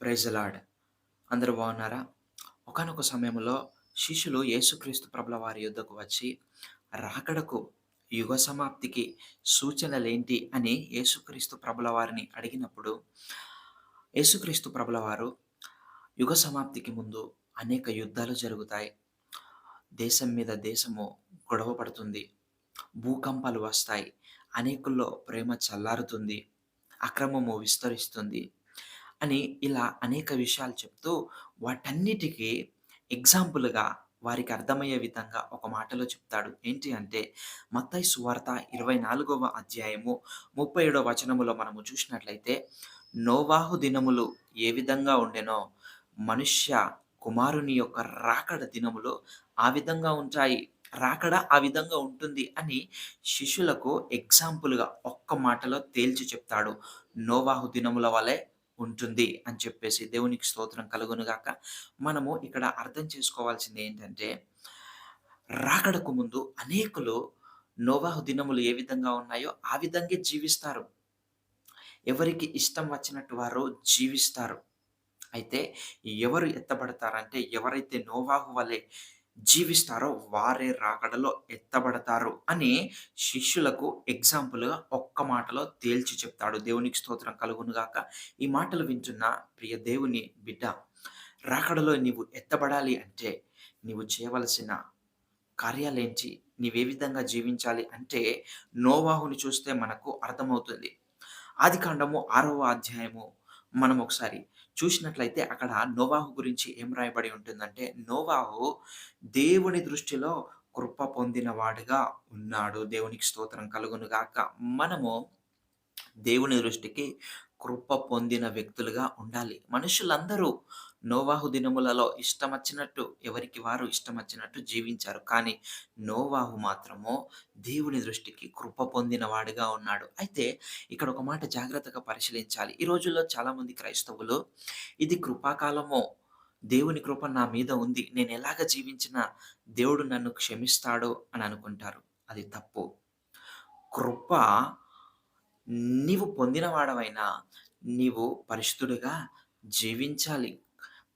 ప్రైజలాడ్ అందరూ బాగున్నారా? ఒకానొక సమయంలో శిష్యులు యేసుక్రీస్తు ప్రభుల వారి యుద్ధకు వచ్చి, రాకడకు, యుగ సమాప్తికి సూచనలేంటి అని యేసుక్రీస్తు ప్రభుల వారిని అడిగినప్పుడు, యేసుక్రీస్తు ప్రభుల వారు యుగ సమాప్తికి ముందు అనేక యుద్ధాలు జరుగుతాయి. దేశం మీద దేశము గొడవ పడుతుంది. భూకంపాలు వస్తాయి. అనేకుల్లో ప్రేమ చల్లారుతుంది. అక్రమము విస్తరిస్తుంది. అని ఇలా అనేక విషయాలు చెప్తూ వాటన్నిటికి ఎగ్జాంపుల్‌గా వారికి అర్థమయ్యే విధంగా ఒక మాటలో చెప్తాడు. ఏంటి అంటే మత్తయి సువార్త 24వ అధ్యాయము 37 వచనములో మనము చూసినట్లయితే, నోవాహు దినములు ఏ విధంగా ఉండెనో మనుష్య కుమారుని యొక్క రాకడ దినములు ఆ విధంగా ఉంటాయి. రాకడ ఆ విధంగా ఉంటుంది అని శిష్యులకు ఎగ్జాంపుల్‌గా ఒక్క మాటలో తేల్చి చెప్తాడు. నోవాహు దినముల వలె ఉంటుంది అని చెప్పేసి దేవునికి స్తోత్రం కలుగునుగాక మనము ఇక్కడ అర్థం చేసుకోవాల్సింది ఏంటంటే, రాకడకు ముందు అనేకులు నోవాహు దినములు ఏ విధంగా ఉన్నాయో ఆ విధంగా జీవిస్తారు. ఎవరికి ఇష్టం వచ్చినట్టు వారు జీవిస్తారు. అయితే ఎవరు ఎత్తబడతారంటే ఎవరైతే నోవాహు వలె జీవిస్తారో వారే రాకడలో ఎత్తబడతారు అని శిష్యులకు ఎగ్జాంపుల్‌గా ఒక్క మాటలో తేల్చి చెప్తాడు. దేవునికి స్తోత్రం కలుగునుగాక ఈ మాటలు వింటున్న ప్రియ దేవుని బిడ్డ, రాకడలో నీవు ఎత్తబడాలి అంటే నీవు చేయవలసిన కార్యాలేంటి? నీవే విధంగా జీవించాలి అంటే నోవాహుని చూస్తే మనకు అర్థమవుతుంది. ఆదికాండము ఆరవ అధ్యాయము మనం ఒకసారి చూసినట్లయితే అక్కడ నోవాహు గురించి ఏం రాయబడి ఉంటుందంటే, నోవాహు దేవుని దృష్టిలో కృప పొందిన వాడుగా ఉన్నాడు. దేవునికి స్తోత్రం కలుగును గాక. మనము దేవుని దృష్టికి కృప పొందిన వ్యక్తులుగా ఉండాలి. మనుషులందరూ నోవాహు దినములలో ఇష్టమచ్చినట్టు ఎవరికి వారు ఇష్టమచ్చినట్టు జీవించారు. కానీ నోవాహు మాత్రము దేవుని దృష్టికి కృప పొందిన వాడుగా ఉన్నాడు. అయితే ఇక్కడ ఒక మాట జాగ్రత్తగా పరిశీలించాలి. ఈ రోజుల్లో చాలామంది క్రైస్తవులు ఇది కృపాకాలము. దేవుని కృప నా మీద ఉంది. నేను ఎలాగ జీవించినా దేవుడు నన్ను క్షమిస్తాడు అని అనుకుంటారు. అది తప్పు. కృప నీవు పొందినవాడవైనా నీవు పరిశుద్ధుడిగా జీవించాలి.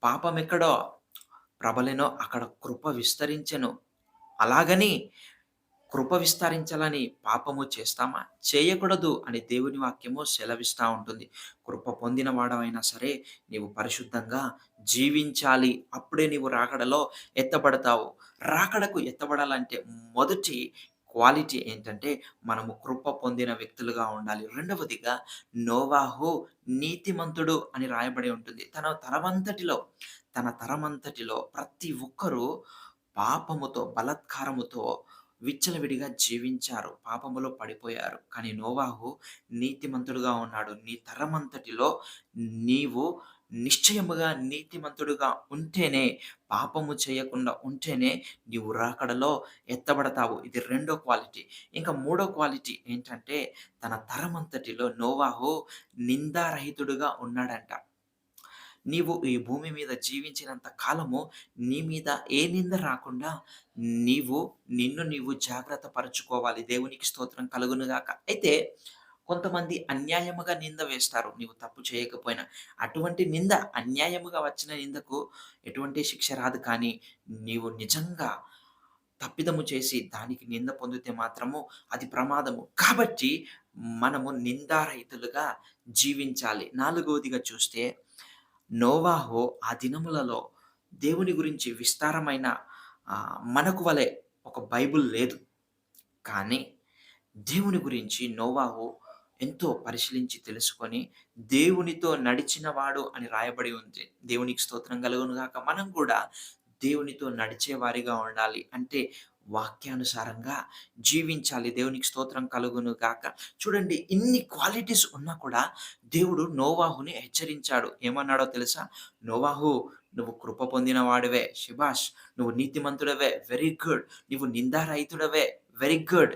పాపం ఎక్కడో ప్రబలెనో అక్కడ కృప విస్తరించెను. అలాగని కృప విస్తరించాలని పాపము చేస్తామా? చేయకూడదు అని దేవుని వాక్యము సెలవిస్తూ ఉంటుంది. కృప పొందిన వాడమైనా సరే నీవు పరిశుద్ధంగా జీవించాలి. అప్పుడే నీవు రాకడలో ఎత్తబడతావు. రాకడకు ఎత్తబడాలంటే మొదటి క్వాలిటీ ఏంటంటే మనము కృప పొందిన వ్యక్తులుగా ఉండాలి. రెండవదిగా నోవాహు నీతిమంతుడు అని రాయబడి ఉంటుంది. తన తరమంతటిలో తన తరమంతటిలో ప్రతి ఒక్కరూ పాపముతో, బలాత్కారముతో విచ్చలవిడిగా జీవించారు. పాపములో పడిపోయారు. కానీ నోవాహు నీతిమంతుడుగా ఉన్నాడు. నీ తరమంతటిలో నీవు నిశ్చయముగా నీతిమంతుడుగా ఉంటేనే, పాపము చేయకుండా ఉంటేనే నీవు రాకడలో ఎత్తబడతావు. ఇది రెండో క్వాలిటీ. ఇంకా మూడో క్వాలిటీ ఏంటంటే తన తరమంతటిలో నోవాహు నిందారహితుడుగా ఉన్నాడంట. నీవు ఈ భూమి మీద జీవించినంత కాలము నీ మీద ఏ నింద రాకుండా నీవు నిన్ను నీవు జాగ్రత్త పరుచుకోవాలి. దేవునికి స్తోత్రం కలుగునుగాక అయితే కొంతమంది అన్యాయముగా నింద వేస్తారు. నీవు తప్పు చేయకపోయినా. అటువంటి నింద అన్యాయముగా వచ్చిన నిందకు ఎటువంటి శిక్ష రాదు. కానీ నీవు నిజంగా తప్పిదము చేసి దానికి నింద పొందితే మాత్రము అది ప్రమాదము. కాబట్టి మనము నిందారహితులుగా జీవించాలి. నాలుగవదిగా చూస్తే నోవాహు ఆ దినములలో దేవుని గురించి విస్తారమైన మనకు వలె ఒక బైబుల్ లేదు. కానీ దేవుని గురించి నోవాహు ఎంతో పరిశీలించి తెలుసుకొని దేవునితో నడిచినవాడు అని రాయబడి ఉంది. దేవునికి స్తోత్రం కలుగును గాక. మనం కూడా దేవునితో నడిచేవారిగా ఉండాలి. అంటే వాక్యానుసారంగా జీవించాలి. దేవునికి స్తోత్రం కలుగును గాక. చూడండి ఇన్ని క్వాలిటీస్ ఉన్నా కూడా దేవుడు నోవాహుని హెచ్చరించాడు. ఏమన్నాడో తెలుసా? నోవాహు నువ్వు కృప పొందిన వాడివే. శిభాష్ నువ్వు నీతిమంతుడవే. Very good. నువ్వు నిందారహితుడవే. Very good.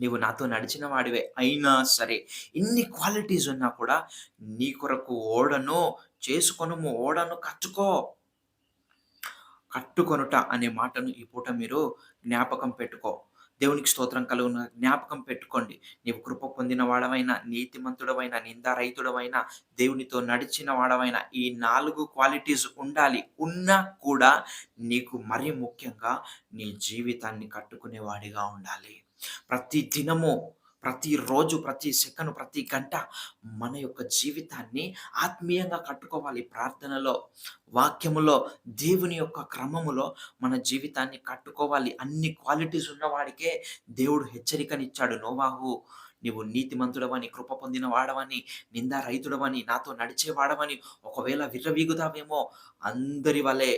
నీవు నాతో నడిచిన వాడివే. అయినా సరే ఇన్ని క్వాలిటీస్ ఉన్నా కూడా నీ కొరకు ఓడను చేసుకొనుము. ఓడను కట్టుకో. కట్టుకొనుట అనే మాటను ఈ పూట మీరు జ్ఞాపకం పెట్టుకో. దేవునికి స్తోత్రం కలుగున జ్ఞాపకం పెట్టుకోండి. నీవు కృప పొందిన వాడవైన, నీతిమంతుడవైన, నిందారహితుడవైన, దేవునితో నడిచిన వాడవైన ఈ నాలుగు క్వాలిటీస్ ఉండాలి. ఉన్నా కూడా నీకు మరీ ముఖ్యంగా నీ జీవితాన్ని కట్టుకునేవాడిగా ఉండాలి. ప్రతి దినము, ప్రతిరోజు, ప్రతి సెకను, ప్రతి గంట మన యొక్క జీవితాన్ని ఆత్మీయంగా కట్టుకోవాలి. ప్రార్థనలో, వాక్యములో, దేవుని యొక్క క్రమములో మన జీవితాన్ని కట్టుకోవాలి. అన్ని క్వాలిటీస్ ఉన్నవాడికే దేవుడు హెచ్చరికనిచ్చాడు. నోవాహు నీవు నీతిమంతుడవని, కృప పొందిన వాడవని, నిందారహితుడవని, నాతో నడిచేవాడవని ఒకవేళ విర్రవీగుతావేమో అందరి వలె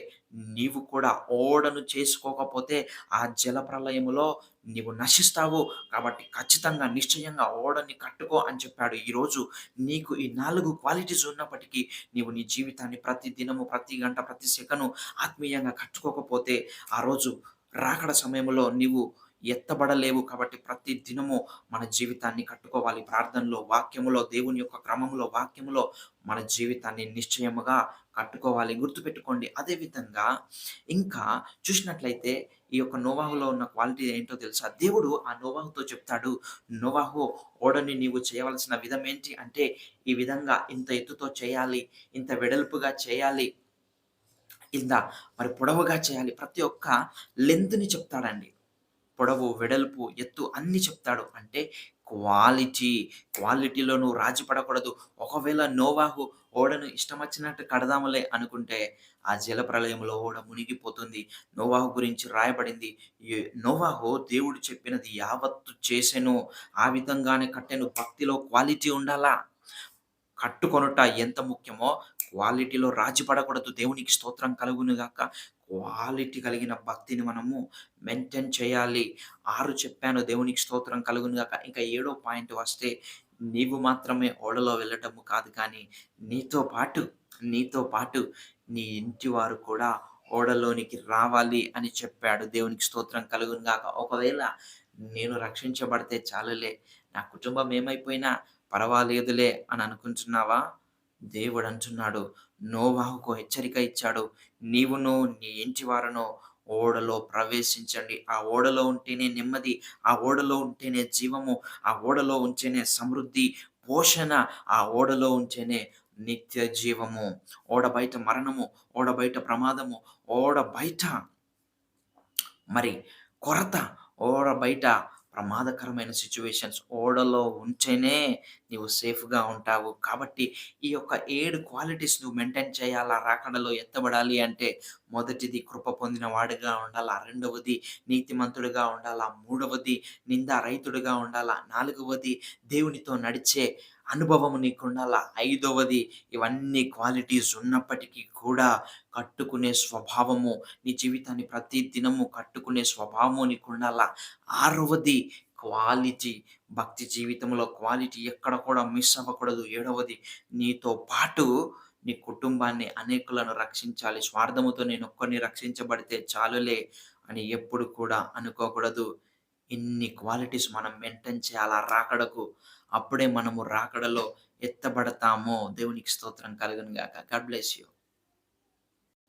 నీవు కూడా ఓడను చేసుకోకపోతే ఆ జల ప్రళయములో నీవు నశిస్తావు. కాబట్టి ఖచ్చితంగా, నిశ్చయంగా ఓడని కట్టుకో అని చెప్పాడు. ఈరోజు నీకు ఈ నాలుగు క్వాలిటీస్ ఉన్నప్పటికీ నీవు నీ జీవితాన్ని ప్రతి దినము, ప్రతి గంట, ప్రతి సెకను ఆత్మీయంగా కట్టుకోకపోతే ఆ రోజు రాకడ సమయంలో నీవు ఎత్తబడలేవు. కాబట్టి ప్రతి దినము మన జీవితాన్ని కట్టుకోవాలి. ప్రార్థనలో, వాక్యములో, దేవుని యొక్క క్రమంలో వాక్యములో మన జీవితాన్ని నిశ్చయముగా కట్టుకోవాలి. గుర్తుపెట్టుకోండి. అదే విధంగా ఇంకా చూసినట్లయితే ఈ యొక్క నోవాహులో ఉన్న క్వాలిటీ ఏంటో తెలుసా? దేవుడు ఆ నోవాహుతో చెప్తాడు. "నోవాహు ఓడని నీవు చేయవలసిన విధం ఏంటి అంటే, ఈ విధంగా ఇంత ఎత్తుతో చేయాలి, ఇంత వెడల్పుగా చేయాలి, ఇంత మరి పొడవుగా చేయాలి." ప్రతి ఒక్క లెంత్ని చెప్తాడండి. పొడవు, వెడల్పు, ఎత్తు అన్నీ చెప్తాడు. అంటే క్వాలిటీ. క్వాలిటీలో నువ్వు రాజీ పడకూడదు. ఒకవేళ నోవాహు ఓడను ఇష్టం వచ్చినట్టు కడదాములే అనుకుంటే, ఆ జల ప్రళయంలో ఓడ మునిగిపోతుంది. నోవాహు గురించి రాయబడింది. నోవాహు దేవుడు చెప్పినది యావత్తు చేసెను. ఆ విధంగానే కట్టెను. భక్తిలో క్వాలిటీ ఉండాలా. కట్టుకొనుట ఎంత ముఖ్యమో క్వాలిటీలో రాజీ పడకూడదు. దేవునికి స్తోత్రం కలుగును గాక. క్వాలిటీ కలిగిన భక్తిని మనము మెయింటైన్ చేయాలి. ఆరు చెప్పాను దేవునికి స్తోత్రం కలుగును గాక. ఇంకా ఏడో పాయింట్ వస్తే, నీవు మాత్రమే ఓడలో వెళ్ళటము కాదు కానీ, నీతో పాటు, నీతో పాటు నీ ఇంటి వారు కూడా ఓడలోనికి రావాలి అని చెప్పాడు. దేవునికి స్తోత్రం కలుగును గాక. ఒకవేళ నేను రక్షించబడితే చాలులే, నా కుటుంబం ఏమైపోయినా పర్వాలేదులే అని అనుకుంటున్నావా? దేవుడు అంటున్నాడు నోవాహుకు హెచ్చరిక ఇచ్చాడు. నీవును, నీ ఇంటి వారును ఓడలో ప్రవేశించండి. ఆ ఓడలో ఉంటేనే నెమ్మది. ఆ ఓడలో ఉంటేనే జీవము. ఆ ఓడలో ఉంటేనే సమృద్ధి, పోషణ. ఆ ఓడలో ఉంటేనే నిత్య జీవము. ఓడ బయట మరణము, ఓడ బయట ప్రమాదము, ఓడ బయట మరి కొరత, ఓడ బయట ప్రమాదకరమైన సిచ్యువేషన్స్ ఓడలో ఉంటేనే నీవు సేఫ్‌గా ఉంటావు. కాబట్టి ఈ యొక్క ఏడు క్వాలిటీస్ నువ్వు మెయింటైన్ చేయాలా రాకడలో ఎత్తబడాలి అంటే, మొదటిది కృప పొందిన వాడిగా ఉండాలా. రెండవది నీతిమంతుడిగా ఉండాలా. మూడవది నిందారహితుడిగా ఉండాలా. నాలుగవది దేవునితో నడిచే అనుభవము నీకుండాలా. ఐదవది ఇవన్నీ క్వాలిటీస్ ఉన్నప్పటికీ కూడా కట్టుకునే స్వభావము, నీ జీవితాన్ని ప్రతి దినము కట్టుకునే స్వభావము నీకుండాలా. ఆరవది క్వాలిటీ. భక్తి జీవితంలో క్వాలిటీ ఎక్కడ కూడా మిస్ అవ్వకూడదు. ఏడవది నీతో పాటు నీ కుటుంబాన్ని, అనేకులను రక్షించాలి. స్వార్థముతో నేనొక్కడిని రక్షించబడితే చాలులే అని ఎప్పుడు కూడా అనుకోకూడదు. ఇన్ని క్వాలిటీస్ మనం మెయింటైన్ చేయాలా రాకడకు. అప్పుడే మనము రాకడలో ఎత్తబడతాము. దేవునికి స్తోత్రం కలగను గాక. God bless you.